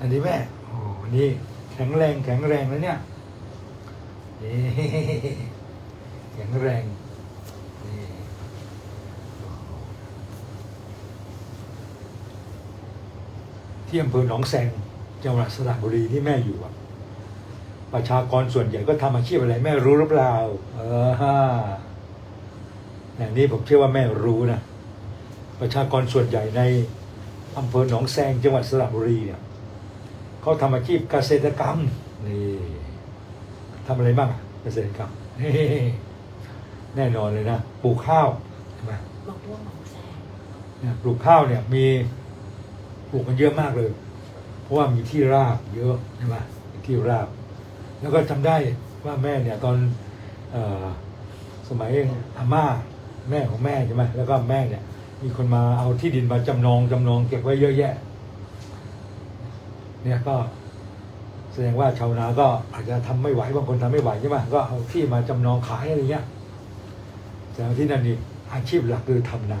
อันนี้แม่โอ้นี่แข็งแรงแข็งแรงแล้วเนี่ยนี่แข็งแรงนี่ที่อำเภอหนองแซงจังหวัดสระบุรีที่แม่อยู่อะประชากรส่วนใหญ่ก็ทำอาชีพอะไรแม่รู้หรือเปล่า เออฮะอย่างนี้ผมเชื่อว่าแม่รู้นะ ประชากรส่วนใหญ่ในอำเภอหนองแซงจังหวัดสระบุรีเนี่ย เขาทำอาชีพเกษตรกรรมนี่ทำอะไรบ้างอะเกษตรกรรมนี่แน่นอนเลยนะปลูกข้าวใช่ไหมมะม่วงหนองแซงเนี่ยปลูกข้าวเนี่ยมีปลูกกันเยอะมากเลย เพราะว่ามีที่ราบเยอะใช่ไหมมีที่ราบ แล้วก็จำได้ว่าแม่เนี่ยตอนเออสมัยอาม่าแม่ของแม่ใช่ไหมแล้วก็แม่เนี่ย มีคนมาเอาที่ดินมาจำนองจำนองเก็บไว้เยอะแยะ เนี่ยก็แสดงว่าชาวนาก็อาจจะทำไม่ไหวบางคนทำไม่ไหวใช่ไหมก็เอาที่มาจำนองขายอะไรเงี้ยแต่ที่นั่นนี่อาชีพหลักคือทำนา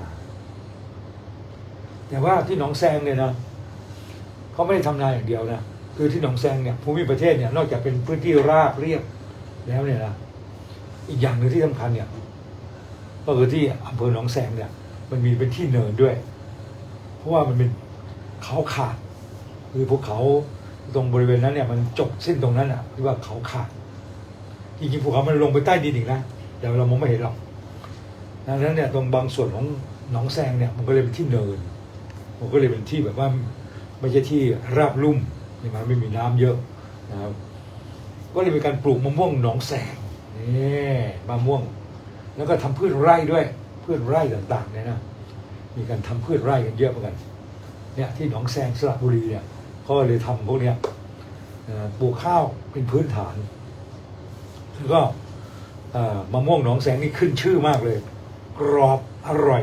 แต่ว่าที่หนองแซงเนี่ยนะเขาไม่ได้ทำนาอย่างเดียวนะคือที่หนองแซงเนี่ยภูมิประเทศเนี่ยนอกจากเป็นพื้นที่ราบเรียบแล้วเนี่ยนะอีกอย่างหนึ่งที่สำคัญเนี่ยก็คือที่อำเภอหนองแซงเนี่ย มันมีเป็นที่เนินด้วย เพราะว่ามันเป็นเขาขาด คือภูเขาตรงบริเวณนั้นเนี่ยมันจบสิ้นตรงนั้นอะที่ว่าเขาขาดจริงๆภูเขามันลงไปใต้ดินอีกนะแต่เรามองไม่เห็นหรอกดังนั้นเนี่ยตรงบางส่วนของหนองแซงเนี่ยมันก็เลยเป็นที่เนิน มันก็เลยเป็นที่แบบว่าไม่ใช่ที่ราบลุ่มใช่ไหมไม่มีน้ำเยอะนะครับก็เลยมีการปลูกมะม่วงหนองแสงนี่มะม่วง แล้วก็ทำพืชไร่ด้วยพืชไร่ต่างๆเนี่ยนะมีการทำพืชไร่กันเยอะเหมือนกันเนี่ยที่หนองแซงสระบุรีเนี่ย ก็เลยทำพวกเนี้ยปลูกข้าวเป็นพื้นฐาน แล้วก็มะม่วงหนองแสงนี่ขึ้นชื่อมากเลย กรอบอร่อย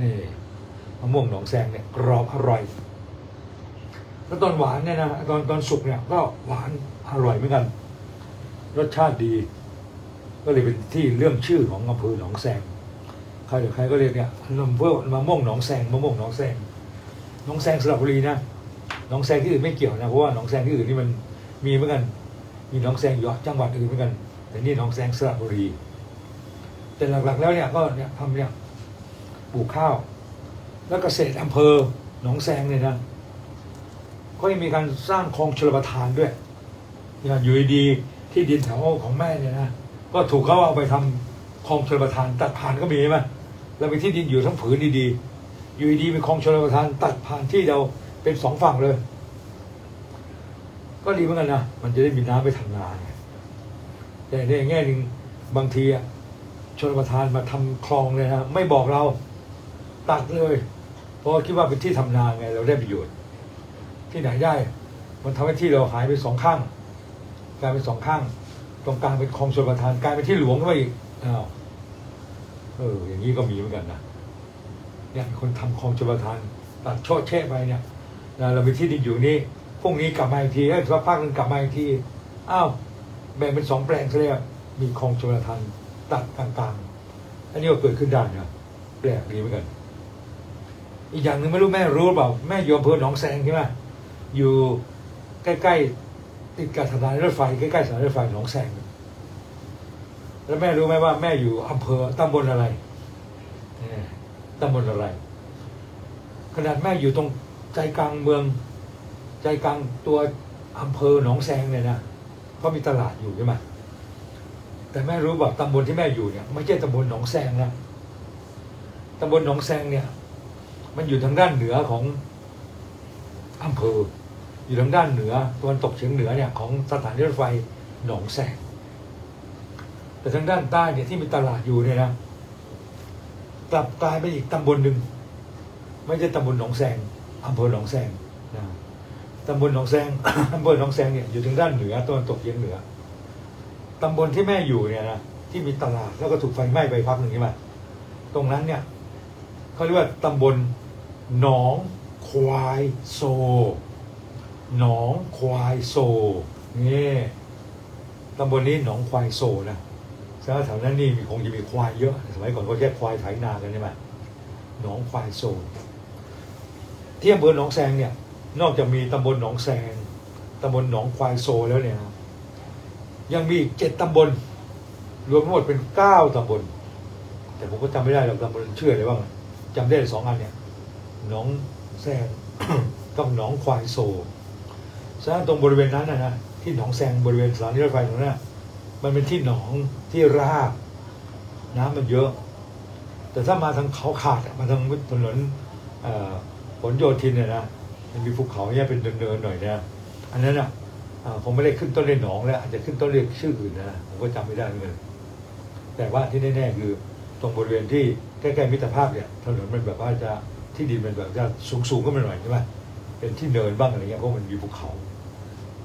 นี่มะม่วงหนองแซงเนี่ยกรอบอร่อย แล้วตอนหวานเนี่ยนะตอนตอนสุกเนี่ยก็หวานอร่อยเหมือนกัน รสชาติดี ก็เลยเป็นที่เรื่องชื่อของอำเภอหนองแซงใครหรือใครก็เรียกเนี่ยลำเพื่อมะม่วงหนองแซงมะม่วงหนองแซงหนองแซงสระบุรีนะ หนองแซงที่อื่นไม่เกี่ยวนะเพราะว่าหนองแซงที่อื่นนี่มันมีเหมือนกันมีหนองแซงอยู่จังหวัดอื่นเหมือนกัน แต่นี่หนองแซงสระบุรี แต่หลักๆแล้วเนี่ยก็เนี่ยทำเนี่ยปลูกข้าว แล้วเกษตรอำเภอหนองแซงเนี่ยนะก็ยังมีการสร้างคลองชลประทานด้วยอย่างอยู่ดีๆที่ดินแถวของแม่เนี่ยนะก็ถูกเขาเอาไปทำคลองชลประทาน ตัดผ่านก็มีใช่ไหมแล้วมีที่ดินอยู่ทั้งผืนดีๆอยู่ดีๆมีคลองชลประทาน ตัดผ่านที่เรา เป็นสองฝั่งเลย ก็ดีเหมือนกันนะมันจะได้มีน้ำไปทำนาไงแต่ในแง่หนึ่งบางทีอะชลประทานมาทำคลองเลยนะไม่บอกเราตัดเลย เพราะคิดว่าเป็นที่ทำนาไง เราได้ประโยชน์ ที่ไหนได้ มันทำให้ที่เราหายไปสองข้างกลายเป็นสองข้าง ตรงกลางเป็นคลองชลประทานกลายเป็นที่หลวงเข้าไปอีกอ้าวเอออย่างนี้ก็มีเหมือนกันนะเนี่ยคนทำคลองชลประทานตัดโชดแช่ไปเนี่ย นะเรามีที่ดินอยู่นี่พรุ่งนี้กลับมาอีกทีเอ้ยสักพักหนึงกลับมาอีกทีอ้าวแบ่งเป็นสองแปลงซะแล้วมีคลองชลทานตัดกลางๆ อันนี้ก็เกิดขึ้นได้นะแปลกดีเหมือนกัน อีกอย่างหนึ่งไม่รู้แม่รู้เปล่าแม่อยู่อำเภอหนองแซงใช่ไหมอยู่ใกล้ๆติดกับสถานีรถไฟใกล้ๆสถานีรถไฟหนองแซงแล้วแม่รู้ไหมว่าแม่อยู่อำเภอตำบลอะไรตำบลอะไร ขนาดแม่อยู่ตรง ใจกลางเมือง ใจกลางตัวอำเภอหนองแซงเนี่ยนะก็มีตลาดอยู่ใช่ไหมแต่แม่รู้ว่าตำบลที่แม่อยู่เนี่ยไม่ใช่ตำบลหนองแซงนะตำบลหนองแซงเนี่ย มันอยู่ทางด้านเหนือของอำเภอ อยู่ทางด้านเหนือตะวันตกเฉียงเหนือเนี่ยของสถานีรถไฟหนองแสง แต่ทางด้านใต้เนี่ยที่มีตลาดอยู่เนี่ยนะกลับกลายเป็นอีกตำบลหนึ่งไม่ใช่ตำบลหนองแสง อำเภอหนองแสงนะตำบลหนองแสงอำเภอหนองแสงเนี่ยอยู่ทางด้านเหนือตะวันตกเฉียงเหนือตำบลที่แม่อยู่เนี่ยนะที่มีตลาดแล้วก็ถูกไฟไหม้ไปพักหนึ่งใช่ไหมตรงนั้นเนี่ยเขาเรียกว่าตำบลหนองควายโซ หนองควายโซนี่ตำบลนี้หนองควายโซนะแสดงว่าแถวนั้นนี่มีคงจะมีควายเยอะ สมัยก่อนเขาแค่ควายไถนากันใช่ไหมหนองควายโซ ที่อำเภอหนองแซงเนี่ย นอกจากมีตำบลหนองแซงตำบลหนองควายโซแล้วเนี่ยยังมีอีกเจ็ดตำบล รวมทั้งหมดเป็นเก้าตำบล แต่ผมก็จำไม่ได้หรอกตำบลชื่ออะไรบ้างจำได้สองอันเนี่ยหนองแซงกับหนองควายโซฉะนั้นตรงบริเวณนั้นนะนะที่หนองแซงบริเวณสถานีรถไฟตรงนั้นมันเป็นที่หนองที่ราบน้ำมันเยอะ แต่ถ้ามาทางเขาขาดมาทางถนน ผลโยธินเนี่ยนะมันมีภูเขาเนี่ยเป็นเนินๆหน่อยนะอันนั้นอะอ่าผมไม่ได้ขึ้นต้นเรียนหนองแล้วอาจจะขึ้นต้นเรียกชื่ออื่นนะผมก็จำไม่ได้เหมือนกันแต่ว่าที่แน่ๆคือตรงบริเวณที่ใกล้ๆมิตรภาพเนี่ยถนนมันแบบว่าจะที่ดินมันแบบจะสูงๆก็มาหน่อยใช่ไหมเป็นที่เนินบ้างอะไรเงี้ยเพราะมันมีภูเขา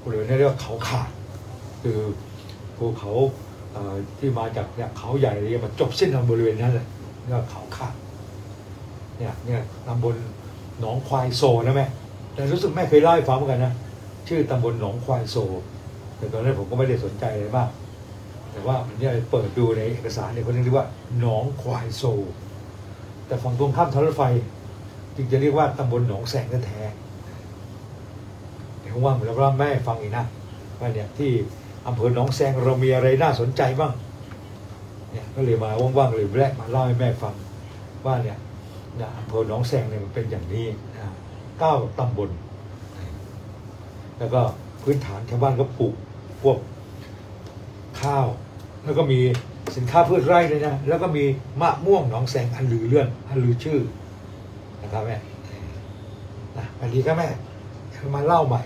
บริเวณนี้เรียกว่าเขาขาด คือภูเขาที่มาจากเนี่ยเขาใหญ่อะไรเงี้ยมันจบสิ้นทางบริเวณนั้นเลยเรียกว่าเขาขาดเนี่ยเนี่ยตำบล หนองควายโซนะแม่แต่รู้สึกแม่เคยเล่าให้ฟังเหมือนกันนะชื่อตำบลหนองควายโซ แต่ตอนนั้นผมก็ไม่ได้สนใจอะไรมาก แต่ว่ามันเนี่ยเปิดดูในเอกสารเนี่ยเขาเรียกว่าหนองควายโซ แต่ฝั่งตรงข้ามทางรถไฟ จึงจะเรียกว่าตำบลหนองแสงแท้เดี๋ยวว่างๆแล้วก็แม่ฟังอีกนะว่าเนี่ยที่อำเภอหนองแสงเรามีอะไรน่าสนใจบ้างเนี่ยก็เลยมาว่างๆเลยแวะมาเล่าให้แม่ฟังว่าเนี่ย นะอำเภอหนองแสงเนี่ยมันเป็นอย่างนี้นะเก้าตำบล แล้วก็พื้นฐานชาวบ้านก็ปลูกพวกข้าว แล้วก็มีสินค้าพืชไร่เลยนะ แล้วก็มีมะม่วงหนองแสงอันลือเลื่อนอันลือชื่อนะครับแม่นะสวัสดีครับแม่มาเล่าใหม่